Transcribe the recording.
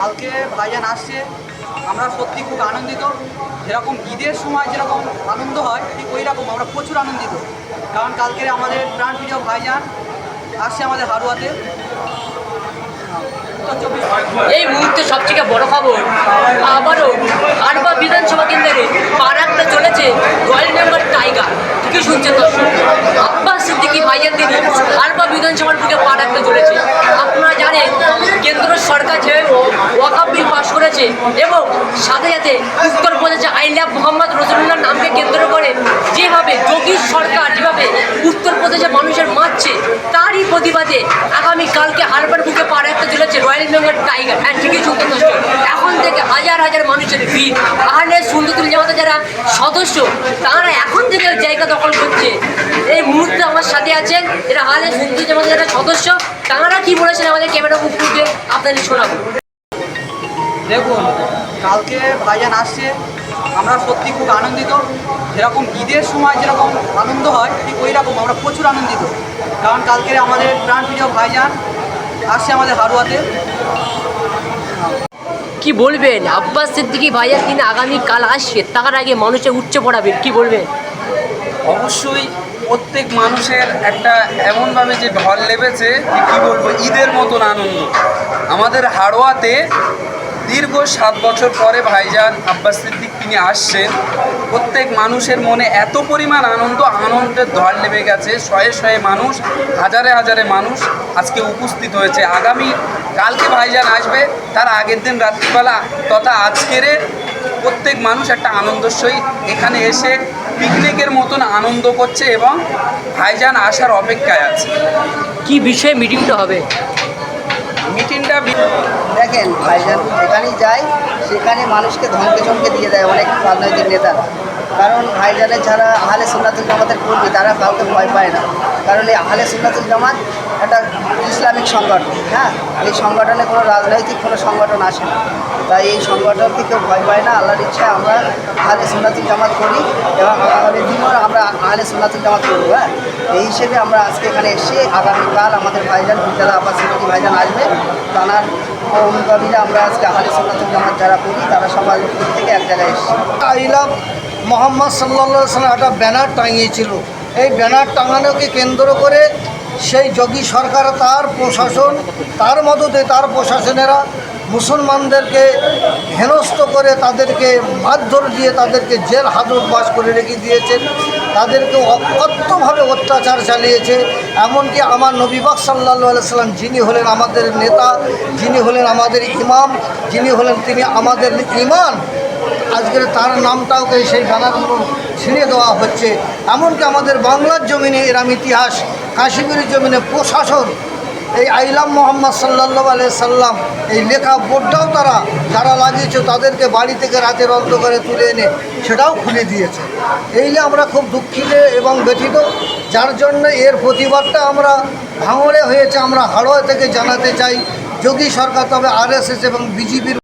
কালকে ভাইজান আসছে, আমরা সত্যি খুব আনন্দিত। যেরকম ঈদের সময় যেরকম আনন্দ হয়, ঠিক ওই রকম আমরা প্রচুর আনন্দিত। কারণ কালকে আমাদের প্রাণপ্রিয় ভাইজান আসছে আমাদের হারুয়াতে। এই মুহূর্তে সবথেকে বড় খবর, আবারও আরবা বিধানসভা কেন্দ্রে পা রাখতে চলেছে রয়্যাল বেঙ্গল টাইগার। ঠিকই শুনছেন দর্শক, আব্বাস সিদ্দিকি ভাইয়ের তিনি আরবা বিধানসভার বুকে পা রাখতে চলেছে। সরকার যে ওয়াকাব বিল পাশ করেছে এবং সাথে সাথে উত্তরপ্রদেশে আইলা মোহাম্মদ রসুল্লাহর নামকে কেন্দ্র করে যেভাবে যোগী সরকার, যেভাবে উত্তরপ্রদেশে মানুষের মারছে, তারই প্রতিবাদে আগামী কালকে আরবার বুকে পা রাখতে চলেছে রয়্যাল বেঙ্গল টাইগার হ্যাঁ ঠিকই দর্শক এখন থেকে হাজার হাজার মানুষের ভিড়। আহলে সুন্দরতুল জামাতে যারা সদস্য, তারা এখন থেকে জায়গা দখল করছে। সাথে আছেন এরা আহলে সুন্দর জামাতে যারা সদস্য তারা কি বলেছেন আমাদের ক্যামেরা মুখ খুলবে আপনাদের শোনাবো। দেখুন কালকে ভাইজান আসছে আমরা সত্যি খুব আনন্দিত। যেরকম ঈদের সময় যেরকম আনন্দ হয় ঠিক ওই রকম আমরা প্রচুর আনন্দিত। কারণ কালকে আমাদের প্রাণপ্রিয় ভাইজান আসছে আমাদের হারুয়াতে। কি বলবেন? আব্বাস সিদ্দিকি ভাইয়ার দিন আগামী কাল আসছে তার আগে মানুষের উচ্চ পড়াবেন কি বলবেন? অবশ্যই প্রত্যেক মানুষের একটা এমনভাবে যে ঢল লেগেছে যে কী বলব, ঈদের মতন আনন্দ। আমাদের হাড়োয়াতে দীর্ঘ সাত বছর পরে ভাইজান আব্বাস সিদ্দিক তিনি আসছেন। প্রত্যেক মানুষের মনে এত পরিমাণ আনন্দ, আনন্দের ঢল নেমে গেছে। শয়ে শয়ে মানুষ, হাজারে হাজারে মানুষ আজকে উপস্থিত হয়েছে। আগামী, কালকে ভাইজান আসবে, তার আগের দিন রাত্রিবেলা তথা আজকের প্রত্যেক মানুষ একটা আনন্দের সহিত এখানে এসে পিকনিকের মতন আনন্দ করছে এবং ভাইজান আসার অপেক্ষায় আছে। কি বিষয়ে মিটিংটা হবে? মিটিংটা দেখেন ভাইজান যেখানেই যায় সেখানে মানুষকে ধমকে চমকে দিয়ে দেয় অনেক রাজনৈতিক নেতারা। কারণ ভাইজানের যারা আহলে সুন্নাতুল জামাতের কর্মী, তারা কাউকে ভয় পায় না। কারণ এই আহলে সুন্নাতুল জামাত একটা ইসলামিক সংগঠন হ্যাঁ? এই সংগঠনে কোনো রাজনৈতিক কোনো সংগঠন আসে না। তাই এই সংগঠনকে কেউ ভয় পায় না। আল্লাহর ইচ্ছায় আমরা আহলে সুন্নাতুল জামাত করি এবং আগামী দিনও আমরা আহলে সুন্নাতুল জামাত করব হ্যাঁ? এই হিসেবে আমরা আজকে এখানে এসে আগামীকাল আমাদের ভাইজান বিদ্যালয় আব্বাস সিদ্দিকী ভাইজান আসবে। তানার অনুগামীরা আমরা আজকে আহলে সুন্নাতুল জামাত যারা করি, তারা সবাই থেকে এক জায়গায় এসেছি। আইলাম মোহাম্মদ সাল্লা সাল্লাম একটা ব্যানার টাঙিয়েছিল। এই ব্যানার টাঙানোকে কেন্দ্র করে সেই যোগী সরকার, তার প্রশাসন, তার মদতে তার প্রশাসনেরা মুসলমানদেরকে হেনস্থ করে তাদেরকে মারধর দিয়ে তাদেরকে জেল হাজতবাস করে রেখে দিয়েছেন তাদেরকে অকথ্যভাবে অত্যাচার চালিয়েছে। এমনকি আমার নবীবাক সাল্লা সাল্লাম যিনি হলেন আমাদের নেতা, যিনি হলেন আমাদের ইমাম, যিনি হলেন তিনি আমাদের ইমান আজকের তার নামটাওকে সেই গানাগুলো ছিঁড়ে দেওয়া হচ্ছে। এমনকি আমাদের বাংলার জমিনে এরাম ইতিহাস, কাশ্মীরের জমিনে প্রশাসন, এই আইলাম মোহাম্মদ সাল্লাহ আলিয়া সাল্লাম, এই লেখা বোর্ডটাও তারা, যারা লাগিয়েছে তাদেরকে বাড়ি থেকে রাতের অন্ধকারে তুলে এনে সেটাও খুলে দিয়েছে। এই নিয়ে আমরা খুব দুঃখিত এবং ব্যথিত। যার জন্য এর প্রতিবাদটা আমরা ভাঙড়ে হয়েছে, আমরা হাড়োয়া থেকে জানাতে চাই। যোগী সরকার তবে আরএসএস এবং বিজেপির